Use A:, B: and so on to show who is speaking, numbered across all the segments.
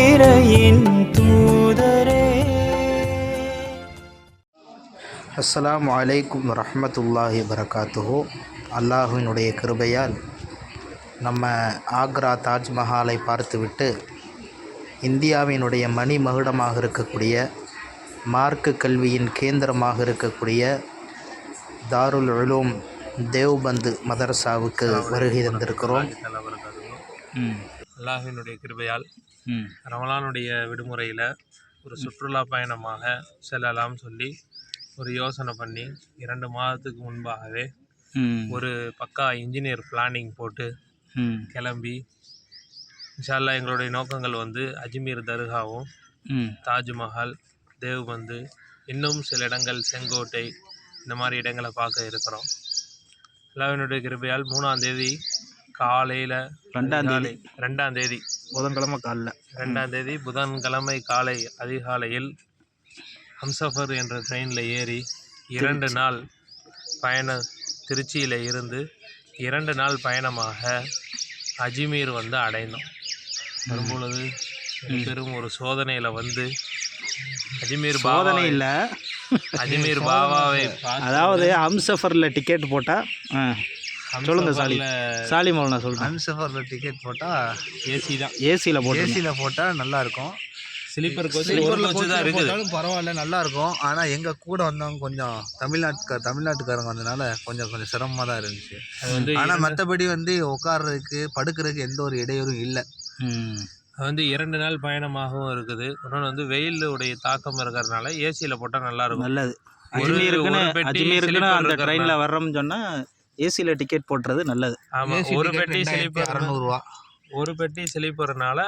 A: இறையின் தூதரே.
B: அஸ்ஸலாமு அலைக்கும் வரஹ்மத்துல்லாஹி வரகாத்துஹு அல்லாஹுவினுடைய கிருபையால் நம்ம ஆக்ரா தாஜ்மஹாலை பார்த்துவிட்டு இந்தியாவினுடைய மணி மகுடமாக இருக்கக்கூடிய மார்க்க கல்வியின் கேந்திரமாக இருக்கக்கூடிய தாருல் உலூம் தேவ்பந்து மதரசாவுக்கு வருகை தந்திருக்கிறோம். ம்
C: அல்லாஹினுடைய கிருபையால் ரமலானுடைய விடுமுறையில் ஒரு சுற்றுலா பயணமாக செல்லலாம் சொல்லி ஒரு யோசனை பண்ணி இரண்டு மாதத்துக்கு முன்பாகவே ஒரு பக்கா இன்ஜினியர் பிளானிங் போட்டு கிளம்பி இன்ஷால்லா எங்களுடைய நோக்கங்கள் வந்து அஜ்மீர் தர்காவும் தாஜ்மஹால் தேவ்பந்து இன்னும் சில இடங்கள் செங்கோட்டை இந்த மாதிரி இடங்களை பார்க்க இருக்கிறோம். அல்லாஹ்வினுடைய கிருபையால் மூணாம் தேதி காலையில்
B: ரெண்டாம் தேதி.
C: ரெண்டாம் தேதி.
B: புதன்கிழமை காலைல.
C: ரெண்டாம் தேதி புதன்கிழமை காலை அதிகாலையில் ஹம்சஃபர் என்ற ட்ரெயினில் ஏறி இரண்டு நாள் பயண திருச்சியில் இருந்து இரண்டு நாள் பயணமாக அஜ்மீர் வந்து அடைந்தோம். வரும்பொழுது பெரும் ஒரு சோதனையில் வந்து அஜ்மீர்
B: சோதனை இல்லை.
C: அஜ்மீர் பாபாவை
B: அதாவது ஹம்சஃபரில் டிக்கெட் போட்டால் ஆ சொல்லுங்க சாலி. சாலி மௌலனா சொல்லுங்க.
D: அன்சஃபரில் டிக்கெட் போட்டால்
C: ஏசி தான்.
B: ஏசியில் போட்டு
D: ஏசியில் போட்டால் நல்லா இருக்கும்
C: ஸ்லீப்பர் கோச் ஒரு
D: ஸ்லீப்பரில்
C: கோச்சு தான் இருக்குது.
D: பரவாயில்ல நல்லா இருக்கும் ஆனால் எங்கள் கூட வந்தவங்க கொஞ்சம் தமிழ்நாட்டுக்க தமிழ்நாட்டுக்காரங்க வந்தனால கொஞ்சம் கொஞ்சம் சிரமமாக தான் இருந்துச்சு.
C: அது வந்து
D: ஆனால் மற்றபடி வந்து உட்கார்றதுக்கு படுக்கிறதுக்கு எந்த ஒரு இடையூறும் இல்லை.
C: வந்து இரண்டு நாள் பயணமாகவும் இருக்குது. இன்னொன்று வந்து வெயிலுடைய தாக்கம் இருக்கிறதுனால ஏசியில் போட்டால் நல்லா இருக்கும்
B: நல்லது. அஜ்மீருக்குன்னு
C: பெட்டி
B: அஜ்மீருக்குன்னு அந்த. ட்ரெயினில் வர்றோம்னு சொன்னால் ஏசியில் டிக்கெட் போட்டுறது நல்லது.
C: ஆமாம் ஒரு பெட்டி ஸ்லீப்பர்
D: அறநூறுவா.
C: ஒரு பெட்டி ஸ்லீப்பர்னால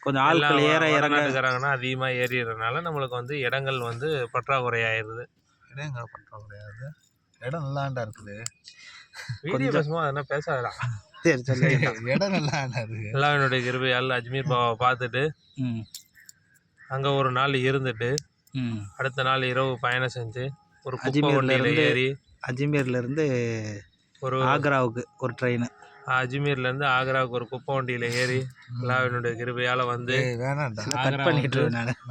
B: கொஞ்சம் ஆட்கள் ஏற இறங்க.
C: இருக்கிறாங்கன்னா அதிகமாக ஏறிடுறதுனால நம்மளுக்கு வந்து இடங்கள் வந்து பற்றாக்குறை ஆயிடுது.
D: இடம் எங்கே பண்ணுறோம் கிடையாது இடம் நல்லாண்டா இருக்குது.
C: வீடியோ பேசும்போது அதெல்லாம் பேசாதலாம்
B: சரி சரி.
D: இடம் நல்லாண்டா இருக்கு
C: எல்லாவினுடைய கிருபையால் அஜ்மீர் பாபாவை பார்த்துட்டு
B: ம்.
C: அங்கே ஒரு நாள் இருந்துட்டு
B: ம்.
C: அடுத்த நாள் இரவு பயணம் செஞ்சு ஒரு குப்பை
B: அஜ்மீர்ல
C: வண்டியில்
B: இருந்து
C: ஏறி
B: அஜ்மீர்லேருந்து
C: ஒரு
B: ஆக்ராவுக்கு ஒரு ட்ரெயின்.
C: அஜ்மீர்லேருந்து ஆக்ராவுக்கு ஒரு குப்பை வண்டியில் ஏறி அல்லாவினுடைய கிருபையால் வந்து
B: கட்
C: ஆக்ரா
B: பண்ணிட்டு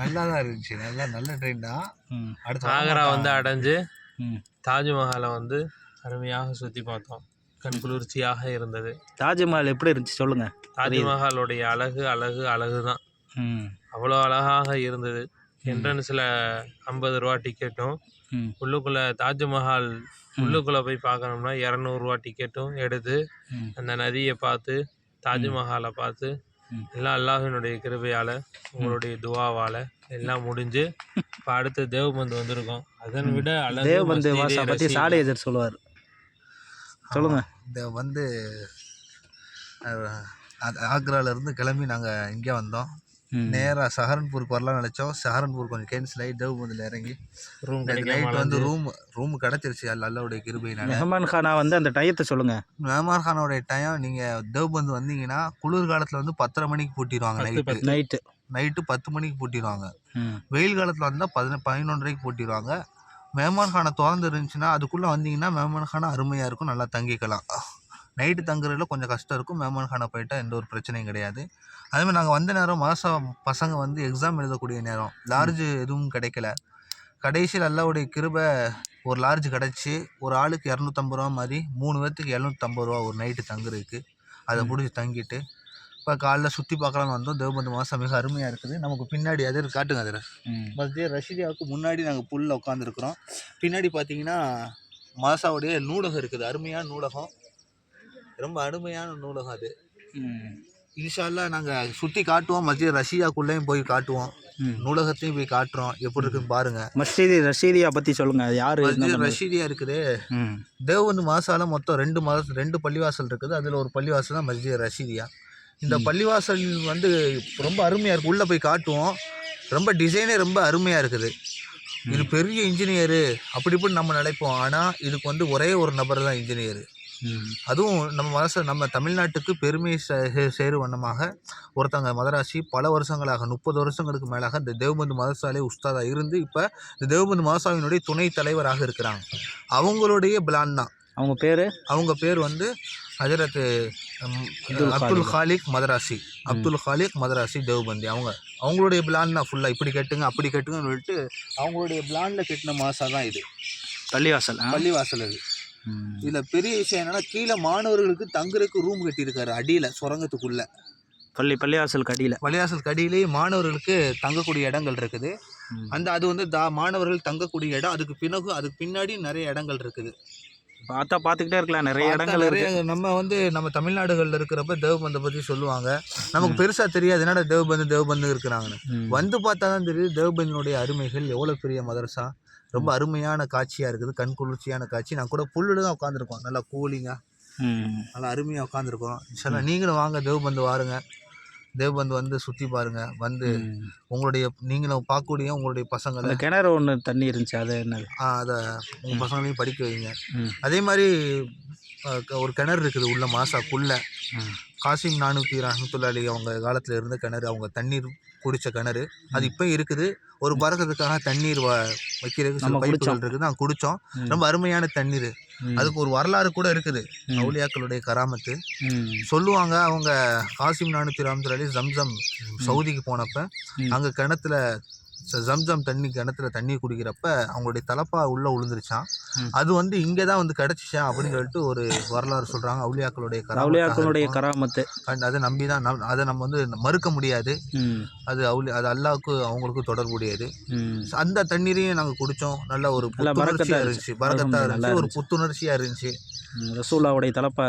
D: நல்லா தான் இருந்துச்சு. நல்லா நல்ல ட்ரெயின் தான் அடுத்து
C: ஆக்ரா வந்து அடைஞ்சு தாஜ்மஹாலை வந்து அருமையாக சுற்றி பார்த்தோம். கண் குளிர்ச்சியாக இருந்தது.
B: தாஜ்மஹால் எப்படி இருந்துச்சு சொல்லுங்க.
C: தாஜ்மஹாலுடைய அழகு அழகு அழகு தான் அவ்வளோ அழகாக இருந்தது. என்ட்ரன்ஸில் ஐம்பது ரூபா டிக்கெட்டும் உள்ளுக்குள்ளே தாஜ்மஹால் உள்ளுக்குள்ளே போய் பார்க்கணும்னா இரநூறுவா டிக்கெட்டும் எடுத்து. அந்த நதியை பார்த்து தாஜ்மஹாலை பார்த்து. எல்லாம் அல்லாஹினுடைய கிருபையால் உங்களுடைய துவாவால் எல்லாம் முடிஞ்சு இப்போ அடுத்து தேவபந்து வந்திருக்கோம். அதன் விட அழகு
B: தேவபந்து வாசா பற்றி. சாலேஜர் சொல்லுவார். சொல்லுங்க.
D: இந்த வந்து ஆக்ராலேருந்து கிளம்பி நாங்கள் இங்கே வந்தோம். நேராக சஹரன்பூருக்கு வரலாம்னு நினச்சோம். சஹரன்பூர் கொஞ்சம் கேன்சல் ஆகி தேவ்பந்தில் இறங்கி
C: ரூம்
D: நைட் வந்து. ரூம் ரூம் கிடச்சிருச்சு. அல்ல அல்லாவுடைய கிருபையினால.
B: மெஹமான் கானா வந்து அந்த டயத்தை சொல்லுங்க.
D: மேமார் கானோடைய டைம் நீங்கள் தேவ்பந்து வந்தீங்கன்னா குளிர் காலத்தில் வந்து பத்தரை மணிக்கு பூட்டிடுவாங்க நைட்டு.
B: நைட்டு
D: நைட்டு பத்து மணிக்கு பூட்டிடுவாங்க வெயில் காலத்தில் வந்தால் பதின பதினொன்றரைக்கு பூட்டிடுவாங்க மேமான் கானை திறந்து இருந்துச்சுன்னா அதுக்குள்ளே வந்தீங்கன்னா மேமான் கானை அருமையாக இருக்கும். நல்லா தங்கிக்கலாம். நைட்டு தங்குறதுல கொஞ்சம் கஷ்டம் இருக்கும். மேமான் கானை போயிட்டா எந்த ஒரு பிரச்சனையும் கிடையாது. அதேமாதிரி நாங்கள் வந்த நேரம் மாதம் பசங்க வந்து எக்ஸாம் எழுதக்கூடிய நேரம். லார்ஜ் எதுவும் கிடைக்கல. கடைசியில் அல்லாவுடைய கிருபை ஒரு லார்ஜ் கிடச்சி ஒரு ஆளுக்கு இரநூத்தம்பது ரூபா மாதிரி மூணு பேர்த்துக்கு எழுநூற்றம்பது ரூபா ஒரு நைட்டு தங்குறதுக்கு அதை பிடிச்சி தங்கிட்டு இப்போ காலைல சுற்றி பார்க்கலான்னு வந்தோம். தேவபந்து மாதம் மிக அருமையாக இருக்குது. நமக்கு பின்னாடி அது காட்டுங்க அதில்
B: ம்.
D: மஸ்ஜித் ரஷீதியாவுக்கு முன்னாடி நாங்கள் புல்லில் உட்காந்துருக்குறோம் பின்னாடி பார்த்தீங்கன்னா மாசாவுடைய நூலகம் இருக்குது. அருமையான நூலகம். ரொம்ப அருமையான நூலகம் அது. இன்ஷால்லா நாங்கள் சுற்றி காட்டுவோம். மஸ்ஜித் ரஷீதியாக்குள்ளேயும் போய் காட்டுவோம். நூலகத்தையும் போய் காட்டுறோம். எப்படி இருக்குன்னு பாருங்க.
B: மஸ்ஜித் ரஷீதியா பற்றி சொல்லுங்க. யார்?
D: ரஷீதியா இருக்குது. தேவபந்து மாசால மொத்தம் ரெண்டு மாதம் ரெண்டு பள்ளிவாசல் இருக்குது. அதில் ஒரு பள்ளிவாசல் தான் மஸ்ஜித் ரஷீதியா. இந்த பள்ளிவாசல் வந்து ரொம்ப அருமையாக இருக்குது உள்ளே போய் காட்டுவோம். ரொம்ப டிசைனே ரொம்ப அருமையாக இருக்குது. இது பெரிய இன்ஜினியரு. அப்படி இப்படி நம்ம நினைப்போம். ஆனால் இதுக்கு வந்து ஒரே ஒரு நபர் தான் இன்ஜினியரு. அதுவும் நம்ம மதரசா நம்ம தமிழ்நாட்டுக்கு பெருமை சே- சே- சேரும் வண்ணமாக ஒருத்தங்க மதராசி பல வருஷங்களாக முப்பது வருஷங்களுக்கு மேலாக இந்த தேவபந்து மதரசாலே உஸ்தாதாக இருந்து இப்போ இந்த தேவபந்து மதரசாவினுடைய துணை தலைவராக இருக்கிறாங்க. அவங்களுடைய பிளான் தான்.
B: அவங்க பேர்?
D: அவங்க பேர் வந்து ஹஜரத் அப்துல் காலிக். மதராசி. அப்துல் காலிக் மதராசி தேவ்பந்தி. அவங்க அவங்களுடைய பிளான் தான் ஃபுல்லாக இப்படி கட்டுங்க அப்படி கட்டுங்கன்னு சொல்லிட்டு அவங்களுடைய பிளானில் கட்டின மாசா தான் இது.
B: பள்ளிவாசல்?
D: பள்ளிவாசல் அது. இதில் பெரிய விஷயம் என்னன்னா கீழே மாணவர்களுக்கு தங்குறதுக்கு ரூம் கட்டியிருக்காரு அடியில் சுரங்கத்துக்குள்ள.
B: பள்ளி பள்ளிவாசல் கடியில்
D: பள்ளிவாசல் கடியிலேயே மாணவர்களுக்கு தங்கக்கூடிய இடங்கள் இருக்குது. அந்த அது வந்து தா மாணவர்கள் தங்கக்கூடிய இடம் அதுக்கு பிறகு அதுக்கு பின்னாடி நிறைய இடங்கள் இருக்குது.
B: பார்த்தா பார்த்துக்கிட்டே இருக்கலாம் நிறைய இடங்கள்
D: நிறைய நம்ம வந்து நம்ம தமிழ்நாடுகளில் இருக்கிறப்ப தேவபந்தை பற்றி சொல்லுவாங்க. நமக்கு பெருசாக தெரியாது என்னடா தேவபந்து தேவபந்து இருக்கிறாங்கன்னு. வந்து பார்த்தா தான் தெரியுது தேவபந்தினுடைய அருமைகள் எவ்வளோ பெரிய மதரசா. ரொம்ப அருமையான காட்சியாக இருக்குது. கண் குளிர்ச்சியான காட்சி. நான் கூட புல்லுல தான் உட்காந்துருக்கோம் நல்லா கூலிங்காக. நல்லா அருமையாக உட்காந்துருக்கோம் இன்ஷால்லா நீங்களும் வாங்க. தேவபந்து வாருங்க. தேவபந்து வந்து சுற்றி பாருங்க. வந்து. உங்களுடைய நீங்களும் பார்க்கக்கூடிய உங்களுடைய பசங்களை
B: கிணறு ஒன்று தண்ணி இருந்துச்சு. அது என்னது
D: ஆ, அதை உங்கள் பசங்களையும் படிக்க வைங்க. அதே மாதிரி ஒரு கிணறு இருக்குது உள்ள மாசாக்குள்ள. காசிம் நானூற்றி ரஹமத்துல்லாலி அவங்க காலத்தில் இருந்த கிணறு. அவங்க தண்ணீர் குடித்த கிணறு அது இப்போ இருக்குது ஒரு பறக்கிறதுக்காக தண்ணீர் வ வைக்கிறதுக்கு சில பைப்புகள்
B: குடிச்சோம்.
D: இருக்குது நான் குடித்தோம். ரொம்ப அருமையான தண்ணீர். அதுக்கு ஒரு வரலாறு கூட இருக்குது
B: ம்.
D: அவுலியாக்களுடைய கராமத்து. சொல்லுவாங்க அவங்க காசிம் நானூற்றி ரஹமத்துல்லாலி ஜம்சம் சவுதிக்கு போனப்ப. அங்கே கிணத்துல ஜம்சம் தண்ணி கிணத்துல தண்ணி குடிக்கிறப்ப அவங்களுடைய தலப்பா உள்ள விழுந்துருச்சான். அது வந்து இங்கே தான் வந்து கிடச்சிச்சான் அப்படின்னு சொல்லிட்டு ஒரு வரலாறு சொல்கிறாங்க கராமத்தாக
B: அவுளியாக்களுடைய
D: இருக்கும்.
B: கராமத்து
D: அதை நம்பி தான் அதை நம்ம வந்து மறுக்க முடியாது. அது அவுலி அது அல்லாவுக்கு அவங்களுக்கு தொடர்புடையது. அந்த தண்ணீரையும் நாங்கள் குடித்தோம் நல்ல ஒரு
B: நல்லா பரக்கத்தா
D: புத்துணர்ச்சியாக
B: இருந்துச்சு.
D: பரக்கத்தாக இருந்துச்சு ஒரு. புத்துணர்ச்சியாக இருந்துச்சு.
B: ரசூல்லாவுடைய தலப்பா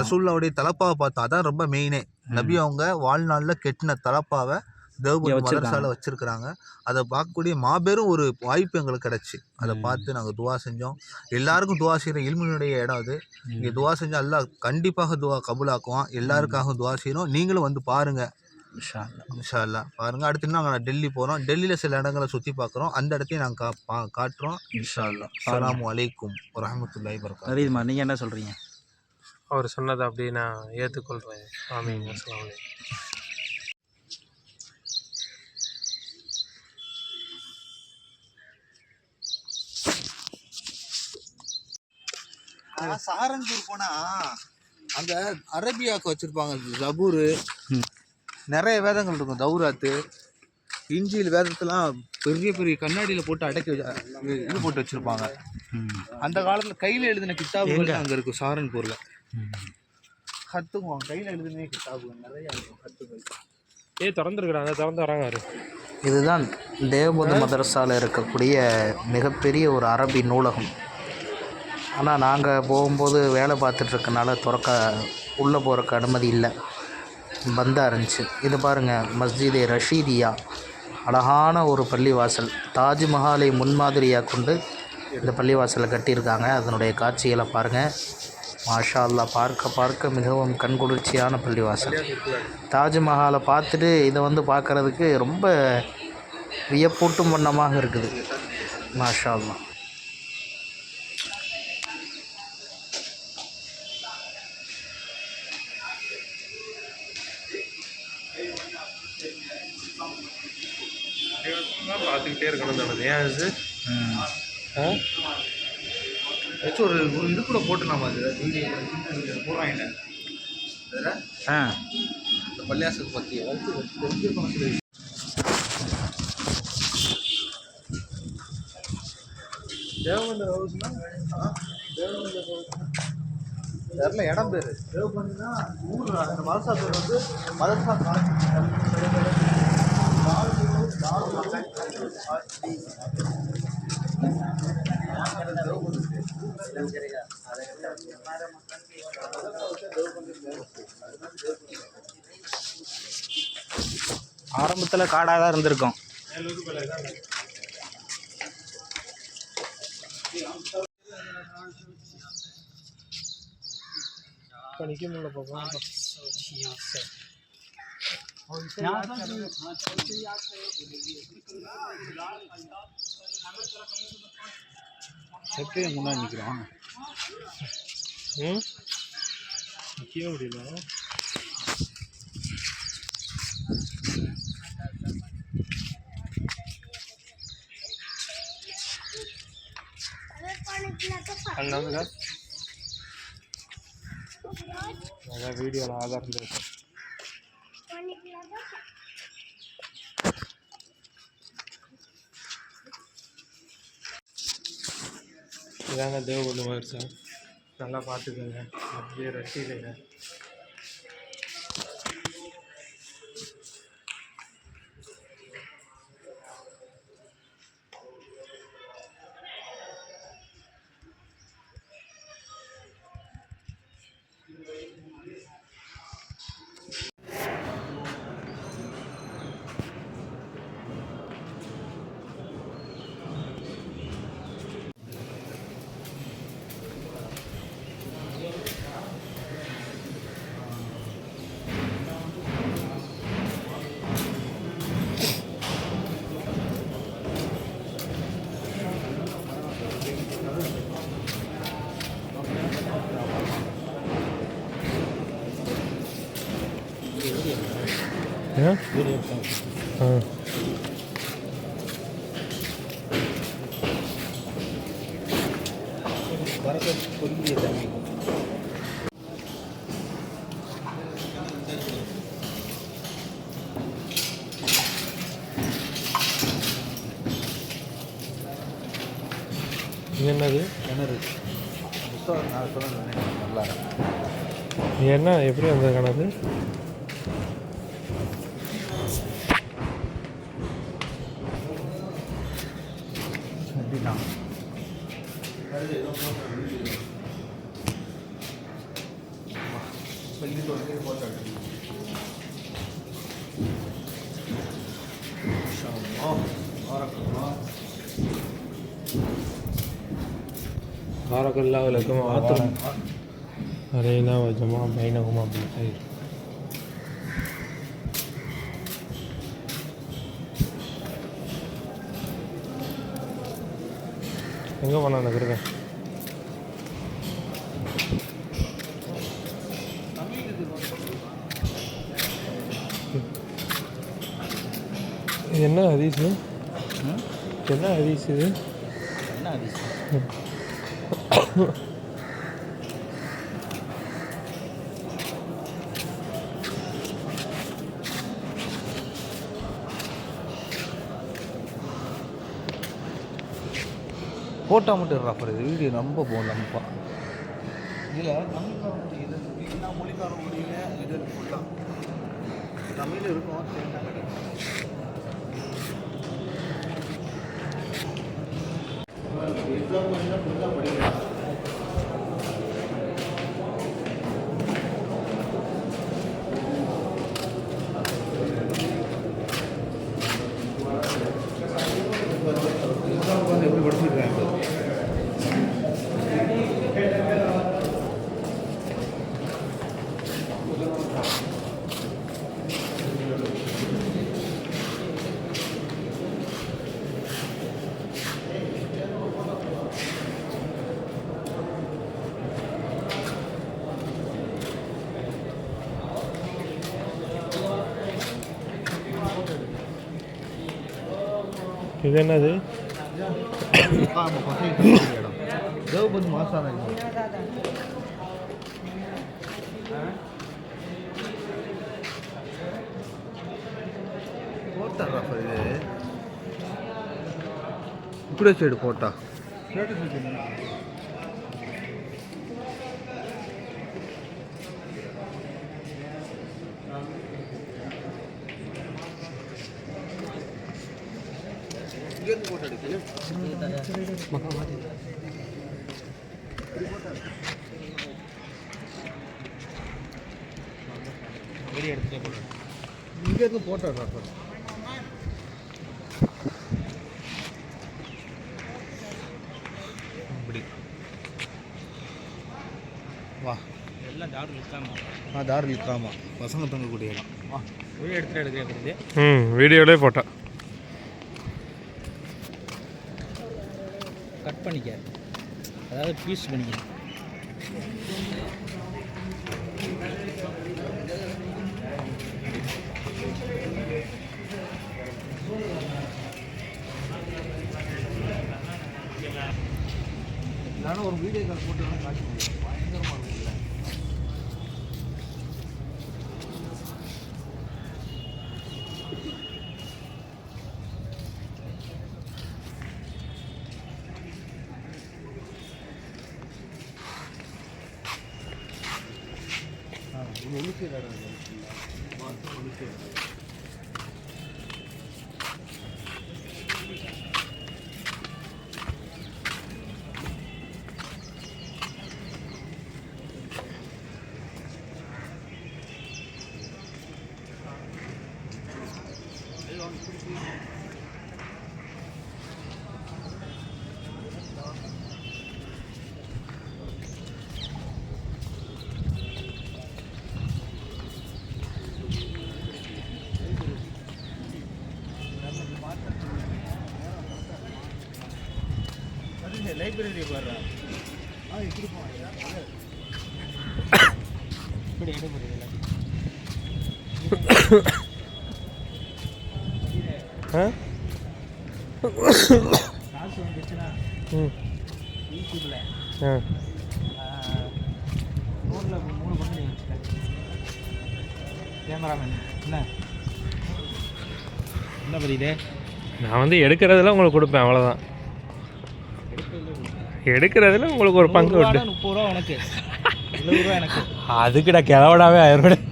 D: ரசூல்லாவுடைய தலப்பாவை பார்த்தோம் அதான் ரொம்ப மெயினே நபி அவங்க வாழ்நாளில் கெட்டின தலப்பாவை தேவபுரி
B: வச்சிருக்காங்க.
D: மதரசால வச்சிருக்கிறாங்க. அதை பார்க்கக்கூடிய மாபெரும் ஒரு வாய்ப்பு எங்களுக்கு கிடைச்சு. அதை. பார்த்து நாங்கள் துவா செஞ்சோம். எல்லாருக்கும் துவா செய்கிற இல்மினுடைய இடம் அது. இங்கே துவா செஞ்சால் அல்லாஹ் கண்டிப்பாக துவா கபூலாக்குவான். எல்லாருக்காகவும் துவா செய்யணும் நீங்களும் வந்து பாருங்க.
B: இன்ஷா அல்லாஹ்.
D: இன்ஷா அல்லாஹ் பாருங்க. அடுத்து நாங்கள் டெல்லி போகிறோம் டெல்லியில் சில இடங்களை சுற்றி பார்க்குறோம். அந்த இடத்தையும் நாங்கள் கா பா- காட்டுறோம்.
B: இன்ஷா அல்லாஹ்.
D: அஸ்ஸலாமு அலைக்கும் வரஹமத்துல்லாஹி வரகாத்துஹு
B: ரீதுமா நீங்கள் என்ன சொல்கிறீங்க
C: அவர் சொன்னதை அப்படியே நான் ஏற்றுக்கொள்கிறேன் ஆமீன். அஸ்ஸலாமு அலைக்கும்
D: சஹரன்பூர் போனா அங்க அரபியாக்கு வச்சிருப்பாங்க ஜபூரு. நிறைய வேதங்கள் இருக்கும் தௌராத்து. இஞ்சில் வேதத்தெல்லாம் பெரிய பெரிய கண்ணாடியில் போட்டு அடக்கி வச்சு- இது போட்டு வச்சிருப்பாங்க. அந்த காலத்துல கையில எழுதின கித்தாபுகள் அங்க இருக்கும் சஹரன்பூர்ல
B: ம்.
D: கத்துக்குவாங்க கையில எழுதின கித்தாபுகள் நிறைய இருக்கும் கத்துக்கள்
C: ஏய் திறந்துருக்குறாங்க திறந்து வராங்க
B: இதுதான் தேவபந்து மதரசாவில் இருக்கக்கூடிய மிகப்பெரிய ஒரு அரபி நூலகம். ஆனால் நாங்கள் போகும்போது வேலை பார்த்துட்ருக்கனால திறக்க உள்ளே போகிறக்கு அனுமதி இல்லை. பந்தாக இருந்துச்சு. இது பாருங்கள் மஸ்ஜிதே ரஷீதியா. அழகான ஒரு பள்ளிவாசல். தாஜ்மஹாலை முன்மாதிரியாக கொண்டு இந்த பள்ளிவாசலை கட்டியிருக்காங்க. அதனுடைய காட்சிகளை பாருங்கள் மாஷா பார்க்க பார்க்க மிகவும் கண்குளிர்ச்சியான பள்ளிவாசல். தாஜ்மஹாலை பார்த்துட்டு இதை வந்து பார்க்குறதுக்கு ரொம்ப வியப்பூட்டும் வண்ணமாக இருக்குது. மாஷா
C: ஆ?
D: ஏதாச்சும் ஒரு இது கூட போட்டுலாமா அது? வீடியோ போடுறாங்க
B: ஆ.
D: இந்த பள்ளியாசல் பற்றி ஏதாச்சும் தெரிஞ்சுக்கணும் சில விஷயம். தெரியல இடம் பேர்? தேவபந்துனா ஊர் அந்த மதரசா பேர் வந்து மதரசா
B: ஆரம்பத்தில் காடாக தான் இருந்திருக்கும்
C: நிற்க முடியல பார்ப்போம்
B: எப்படி முன்னாடி நிற்கிறோம்
C: ம் நிற்கவே முடியல அதான் வீடியோவில் ஆதாரம் பேசும் இதாங்க தேவபந்து மகர்ஷா நல்லா பார்த்துக்கோங்க. அப்படியே ரசிகங்க ஆ இது என்னது?
D: கிணறு. புத்தகம் நான் சொன்னேன் நல்லா
C: என்ன எப்படி வந்தது கணக்கு بارك الله لكم وبارك علينا وجمع بينهما بالخير எங்கே போனா அந்த இது என்ன ஹதீஸ் என்ன ஹதீஸ் இது?
B: என்ன அதிசயம்
D: ஃபோட்டோ மட்டும் ராஃபர் இது வீடியோ ரொம்ப போகலம்ப்பா இதில் தமிழ் இது எல்லா மொழிக்காரங்களுடைய இது ஃபுல்லாக தமிழ் இருக்கும்
C: இது என்னது?
D: ஆமாம் இடம் மாசான போட்டா இது சைடு போட்டா. இங்கே இருந்து போட்டா ராஃபர் இப்படி வா
B: எல்லாம் டாக்டர் இருக்காமா
D: ஆ தாரில் இக்காமா பசங்க தங்கக்கூடிய இடம். வா.
B: வீடியோ எடுத்துகிட்டு எடுக்கிறேன்
C: ம் வீடியோலே போட்டேன்.
B: கட் பண்ணிக்க அதாவது பீஸ் பண்ணிக்க
D: நானும் ஒரு வீடியோ கால் போட்டு காட்டி
B: காசு வந்துச்சுன்னா
C: ஆ.
B: நூறில் மூணு பண்ணி வச்சுட்டேன் கேமராமேன். என்ன? என்ன புரியுது
C: நான் வந்து எடுக்கிறதுல உங்களுக்கு கொடுப்பேன் அவ்வளோதான் எடுக்கிறதுல உங்களுக்கு ஒரு பங்கு உண்டு.
B: முப்பது ரூபா உனக்கு. ரூபா எனக்கு.
C: அதுக்குடா கிளவடாவே ஆயிரம்
B: இறக்கல.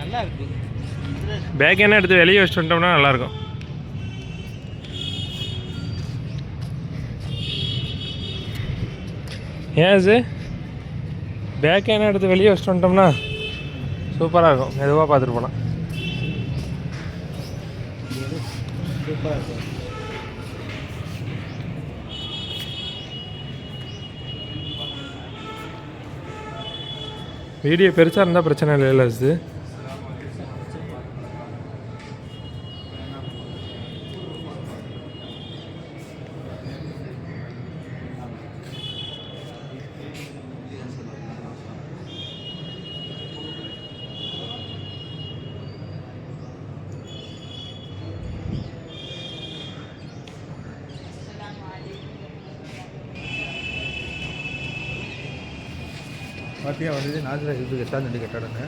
B: நல்லா இருக்கு.
C: பேக் என்ன எடுத்து வெளியே வச்சுட்டு வந்துட்டோம்னா நல்லாயிருக்கும். ஏன் இது? பேக் என்ன எடுத்து வெளியே வச்சுட்டு வந்துட்டோம்னா சூப்பராக இருக்கும். மெதுவாக பார்த்துட்டு போகலாம் வீடியோ பெருசாக இருந்தால் பிரச்சனை இல்லை இது
D: பார்த்தியா வந்து நாஜில் இது எட்டாந்தண்டி கட்டடங்க.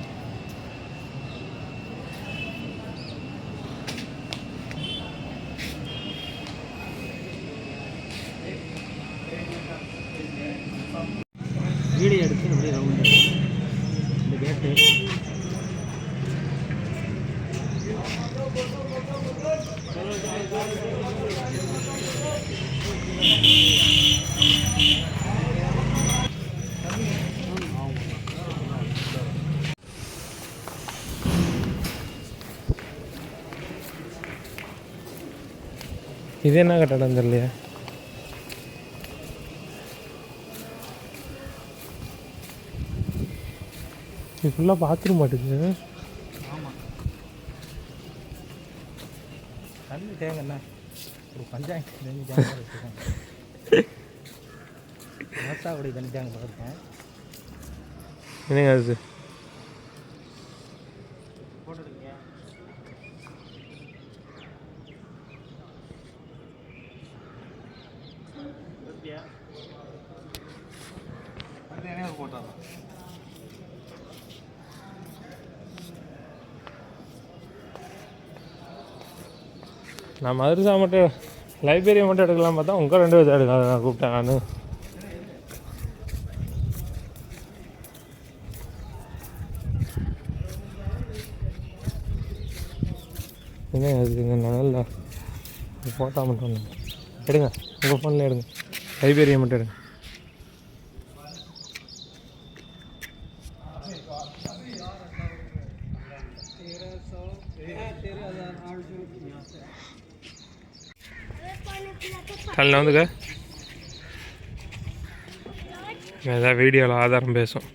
B: வீடியோ எடுத்து அப்படியே ரவுண்டு இந்த கேட்டு
C: இது என்ன கட்டடம் தெரியலையா? இது ஃபுல்லாக பாத்ரூம் மாட்டுது.
B: தண்ணி தேங்கண்ணா ஒரு பஞ்சாயத்து தண்ணி தேங்க மோசாவுடைய தண்ணி தேங்க பார்த்துருக்கேன்
C: என்னங்க அது? நான் மதுரசா மட்டும் லைப்ரரி மட்டும் எடுக்கலாம் பார்த்தா உங்கள் ரெண்டு பேர் எடுக்கலாம் நான் கூப்பிட்டேன் நான். என்ன அது இங்கே நல்லா ஃபோட்டோ மட்டும் எடுங்க. உங்கள் ஃபோனில் எடுங்க. லைப்ரரியை மட்டும் எடுங்க. சேனலில் வந்துக்க. ஏதாவது வீடியோவில் ஆதாரம் பேசும்.